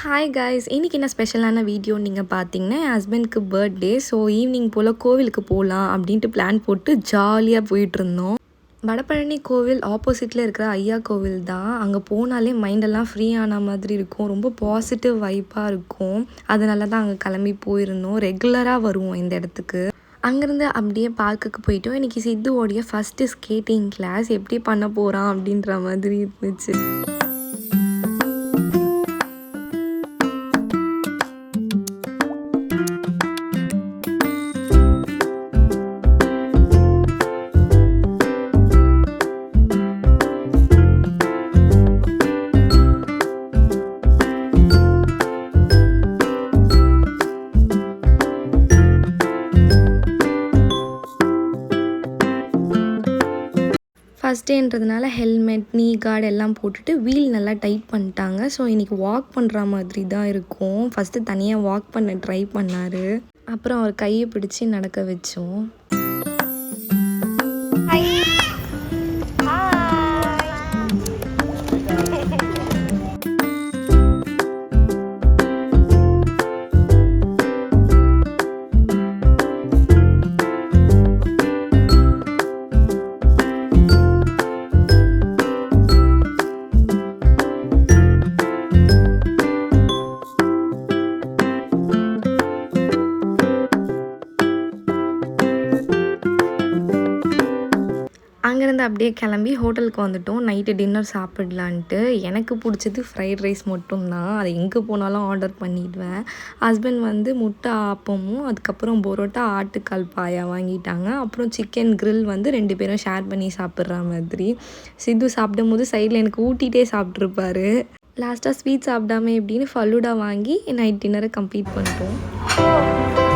Hi guys இன்றைக்கி என்ன ஸ்பெஷலான வீடியோ நீங்கள் பார்த்தீங்கன்னா என் ஹஸ்பண்ட்க்கு பர்த்டே ஸோ ஈவினிங் போல் கோவிலுக்கு போகலாம் அப்படின்ட்டு பிளான் போட்டு ஜாலியாக போயிட்டுருந்தோம். வடபழனி கோவில் ஆப்போசிட்டில் இருக்கிற ஐயா கோவில் தான். அங்கே போனாலே மைண்டெல்லாம் ஃப்ரீ ஆன மாதிரி இருக்கும். ரொம்ப பாசிட்டிவ் வைப்பாக இருக்கும். அதனால தான் அங்கே கிளம்பி போயிருந்தோம். ரெகுலராக வருவோம் இந்த இடத்துக்கு. அங்கேருந்து அப்படியே பார்க்குக்கு போயிட்டோம். இன்றைக்கி சித்துவோடைய ஃபஸ்ட்டு ஸ்கேட்டிங் கிளாஸ் எப்படி பண்ண போகிறான் அப்படின்ற மாதிரி இருந்துச்சு. ஃபஸ்ட் டேன்றதுனால ஹெல்மெட் நீ கார்டு எல்லாம் போட்டுட்டு வீல் நல்லா டைட் பண்ணிட்டாங்க. ஸோ இன்றைக்கி வாக் பண்ணுற மாதிரி தான் இருக்கும். ஃபஸ்ட்டு தனியாக வாக் பண்ண ட்ரை பண்ணார். அப்புறம் அவர் கையை பிடிச்சி நடக்க வச்சோம். அங்கேருந்து அப்படியே கிளம்பி ஹோட்டலுக்கு வந்துட்டோம். நைட்டு டின்னர் சாப்பிடலான்ட்டு. எனக்கு பிடிச்சது ஃப்ரைட் ரைஸ் மட்டும்தான். அது எங்கே போனாலும் ஆர்டர் பண்ணிடுவேன். ஹஸ்பண்ட் வந்து முட்டை ஆப்பமும் அதுக்கப்புறம் பரோட்டா ஆட்டுக்கால் பாயா வாங்கிட்டாங்க. அப்புறம் சிக்கன் கிரில் வந்து ரெண்டு பேரும் ஷேர் பண்ணி சாப்பிட்ற மாதிரி. சித்து சாப்பிடும் போது சைடில் எனக்கு ஊட்டிகிட்டே சாப்பிட்ருப்பாரு லாஸ்ட்டாக ஸ்வீட் சாப்பிடாம எப்படின்னு ஃபலூடா வாங்கி நைட் டின்னரை கம்ப்ளீட் பண்ணிட்டோம்.